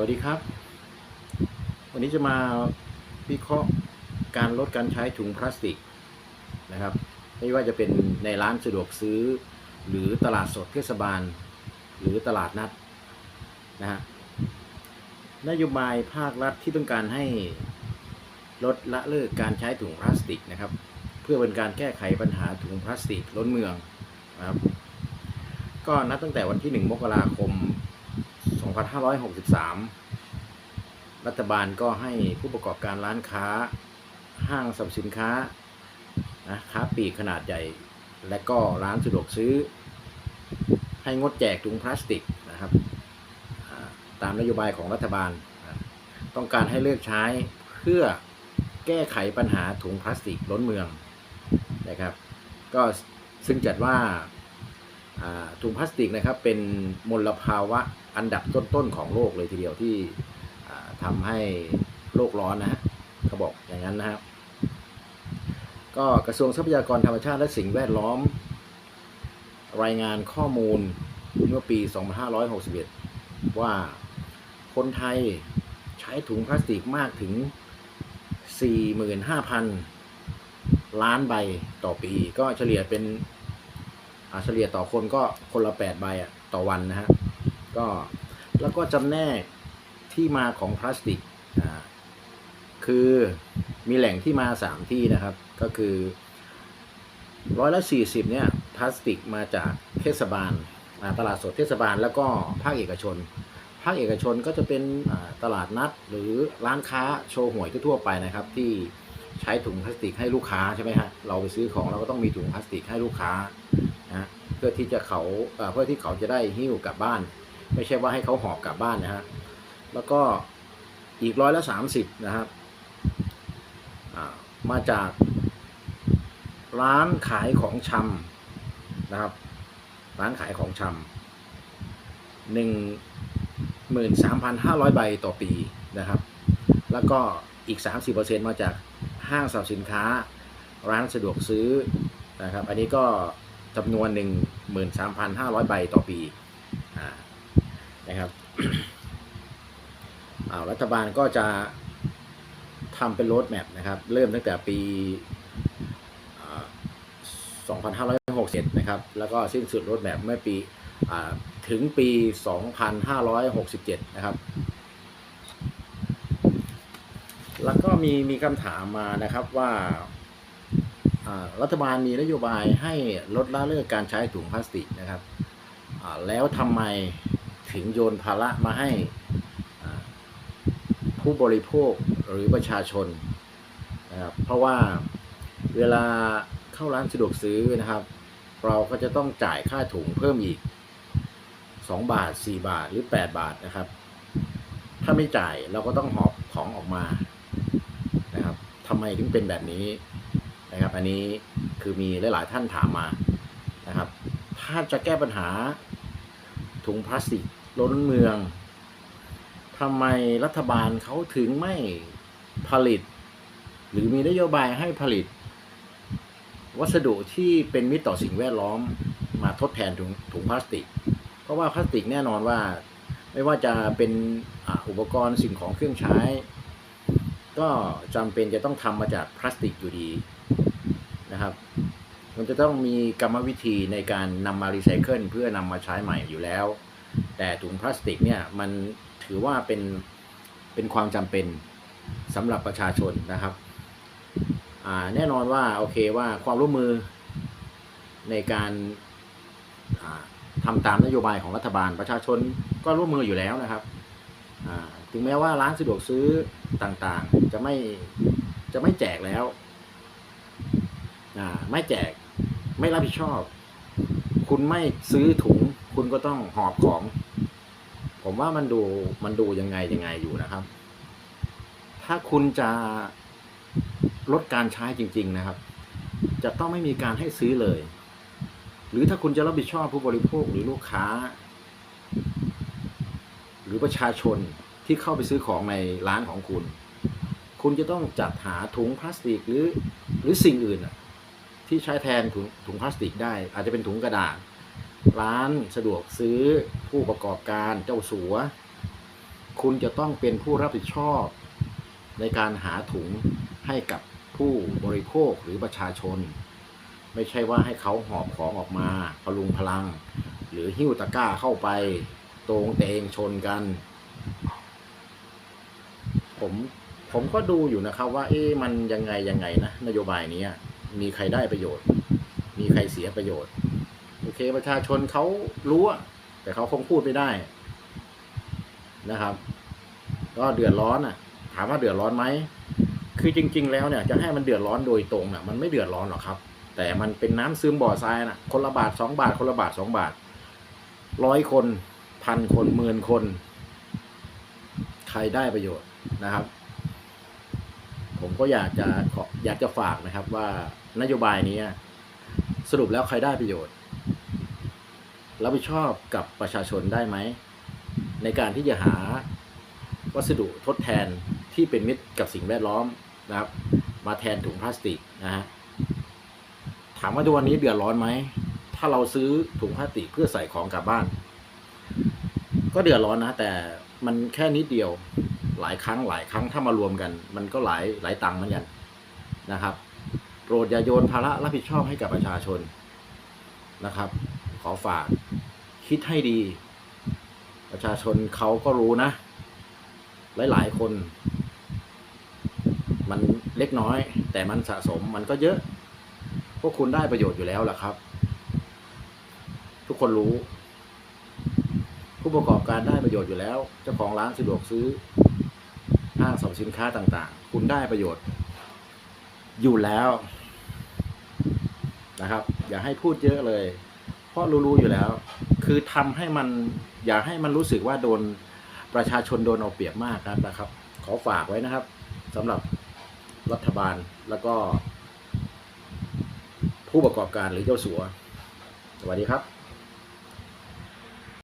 วัสดีครับ วันนี้จะมาวิเคราะห์การลดการใช้ถุงพลาสติกนะครับ ไม่ว่าจะเป็นในร้านสะดวกซื้อ หรือตลาดสดเทศบาล หรือตลาดนัดนะฮะนโยบายภาครัฐที่ต้องการให้ลดละเลิกการใช้ถุงพลาสติกนะครับ เพื่อเป็นการแก้ไขปัญหาถุงพลาสติกล้นเมืองนะครับก็นับตั้งแต่วันที่ 1 มกราคม 2563 รัฐบาลก็ให้ผู้ประกอบการร้านค้า ห้างสรรพสินค้านะค้าปลีกขนาดใหญ่ และก็ร้านสะดวกซื้อ ให้งดแจกถุงพลาสติกนะครับตามนโยบายของรัฐบาล ต้องการให้เลิกใช้เพื่อแก้ไขปัญหาถุงพลาสติกล้นเมืองนะครับ ก็ซึ่งจัดว่า ถุงพลาสติกนะครับเป็นมลภาวะอันดับต้นๆของโลกเลยทีเดียวที่อ่าทำให้โลกร้อนนะฮะเขาบอกอย่างนั้นนะครับ ก็กระทรวงทรัพยากรธรรมชาติและสิ่งแวดล้อม รายงานข้อมูลเมื่อปี 2561 ว่าคนไทยใช้ถุงพลาสติกมากถึง 45,000 ล้านใบต่อปี ก็เฉลี่ยเป็น เฉลี่ยต่อคนก็คนละแปดใบอะต่อวันนะฮะก็แล้วก็จำแนกที่มาของพลาสติกอ่าคือมีแหล่งที่มาสามที่นะครับ ก็คือร้อยละสี่สิบเนี่ยพลาสติกมาจากเทศบาลตลาดสดเทศบาลแล้วก็ภาคเอกชน ภาคเอกชนก็จะเป็นตลาดนัดหรือร้านค้าโชว์หวยทั่วไปนะครับ ที่ใช้ถุงพลาสติกให้ลูกค้าใช่ไหมฮะเราไปซื้อของเราก็ต้องมีถุงพลาสติกให้ลูกค้า พื่อที่จะเขาเพื่อที่เขาจะได้หิ้วกลับบ้าน ไม่ใช่ว่าให้เขาหอบกลับบ้านนะฮะแล้วก็อีกร้อยละสามสิบนะครับมาจากร้านขายของชำนะครับ ร้านขายของชำหนึ่งหมื่นสามพันห้าร้อยใบต่อปีนะครับ แล้วก็อีก 30%มาจากห้างสรรพสินค้า ร้านสะดวกซื้อนะครับ อันนี้ก็ จำนวน 13,500 ใบต่อปีอนะครับรัฐบาลก็จะทำเป็นโรดแมพนะครับ เริ่มตั้งแต่ปีอ่า2561นะครับ แล้วก็สิ้นสุดโรดแมพเมื่อปีอถึงปี 2567 นะครับ แล้วก็มีมีคำถามมานะครับว่า รัฐบาลมีนโยบายให้ลดละเลิกการใช้ถุงพลาสติกนะครับแล้วทำไมถึงโยนภาระมาให้ผู้บริโภคหรือประชาชนนะครับเพราะว่าเวลาเข้าร้านสะดวกซื้อนะครับ เราก็จะต้องจ่ายค่าถุงเพิ่มอีก 2 บาท 4 บาทหรือ 8 บาทนะครับ ถ้าไม่จ่ายเราก็ต้องหอบของออกมานะครับทำไมถึงเป็นแบบนี้ นะครับ อันนี้คือมีหลาย ๆ ท่านถามมานะครับ ถ้าจะแก้ปัญหาถุงพลาสติกล้นเมืองทำไมรัฐบาลเขาถึงไม่ผลิต หรือมีนโยบายให้ผลิต วัสดุที่เป็นมิตรต่อสิ่งแวดล้อมมาทดแทนถุงถุงพลาสติก เพราะว่าพลาสติกแน่นอนว่า ไม่ว่าจะเป็นออุปกรณ์สิ่งของเครื่องใช้ ก็จำเป็นจะต้องทำมาจากพลาสติกอยู่ดีนะครับ มันจะต้องมีกรรมวิธีในการนำมารีไซเคิลเพื่อนำมาใช้ใหม่อยู่แล้ว แต่ถุงพลาสติกเนี่ยมันถือว่าเป็นเป็นความจำเป็นสำหรับประชาชนนะครับแน่นอนว่าโอเคว่าความร่วมมือในการอ่าทำตามนโยบายของรัฐบาลประชาชนก็ร่วมมืออยู่แล้วนะครับ ถึงแม้ว่าร้านสะดวกซื้อต่างๆ จะไม่จะไม่แจกแล้วไม่แจกไม่รับผิดชอบ คุณไม่ซื้อถุง คุณก็ต้องหอบของ ผมว่ามันดูมันดูยังไงยังไงอยู่นะครับ ถ้าคุณจะลดการใช้จริง ๆนะครับ จะต้องไม่มีการให้ซื้อเลย หรือถ้าคุณจะรับผิดชอบผู้บริโภคหรือลูกค้า หรือประชาชน ที่เข้าไปซื้อของในร้านของคุณ คุณจะต้องจัดหาถุงพลาสติกหรือหรือสิ่งอื่นที่ใช้แทนถุงถุงพลาสติกได้ อาจจะเป็นถุงกระดาษ ร้านสะดวกซื้อผู้ประกอบการเจ้าสัว คุณจะต้องเป็นผู้รับผิดชอบในการหาถุงให้กับผู้บริโภคหรือประชาชน ไม่ใช่ว่าให้เขาหอบของออกมาพลุงพลัง หรือหิ้วตะกร้าเข้าไป ตรงเตงชนกัน ผมผมก็ดูอยู่นะครับ ว่า เอ๊ะมันยังไงยังไงนะนโยบายนี้มีใครได้ประโยชน์ มีใครเสียประโยชน์ โอเค ประชาชนเขารู้แต่เขาคงพูดไม่ได้นะครับ ก็เดือดร้อนอะ ถามว่าเดือดร้อนไหมคือจริง ๆ แล้วเนี่ยจะให้มันเดือดร้อนโดยตรงน่ะ มันไม่เดือดร้อนหรอกครับ แต่มันเป็นน้ำซึมบ่อทรายน่ะ คนละบาทสองบาทคนละบาทสองบาทร้อยคนพันคนหมื่นคน ใครได้ประโยชน์ นะครับ ผมก็อยากจะขออยากจะฝากนะครับว่านโยบายนี้สรุปแล้วใครได้ประโยชน์รับผิดชอบกับประชาชนได้ไหม ในการที่จะหาวัสดุทดแทนที่เป็นมิตรกับสิ่งแวดล้อมนะครับ มาแทนถุงพลาสติกนะฮะถามว่าทุกวันนี้เดือดร้อนไหม ถ้าเราซื้อถุงพลาสติกเพื่อใส่ของกลับบ้าน ก็เดือดร้อนนะ แต่มันแค่นิดเดียว หลายครั้งหลายครั้งถ้ามารวมกัน มันก็หลายหลายตังค์เหมือนกันนะครับ โปรดอย่าโยนภาระรับผิดชอบให้กับประชาชนนะครับ ขอฝากคิดให้ดี ประชาชนเขาก็รู้นะ หลาย ๆ คน มันเล็กน้อย แต่มันสะสมมันก็เยอะ พวกคุณได้ประโยชน์อยู่แล้วล่ะครับ ทุกคนรู้ ผู้ประกอบการได้ประโยชน์อยู่แล้ว เจ้าของร้านสะดวกซื้อ ห้างสรรพสินค้าต่างๆ คุณได้ประโยชน์ อยู่แล้วนะครับ อย่าให้พูดเยอะเลย เพราะรู้ๆอยู่แล้ว คือทำให้มันอย่าให้มันรู้สึกว่าโดนประชาชนโดนเอาเปรียบมากครับนะครับ ขอฝากไว้นะครับสำหรับรัฐบาลแล้วก็ ผู้ประกอบการหรือเจ้าสัว สวัสดีครับ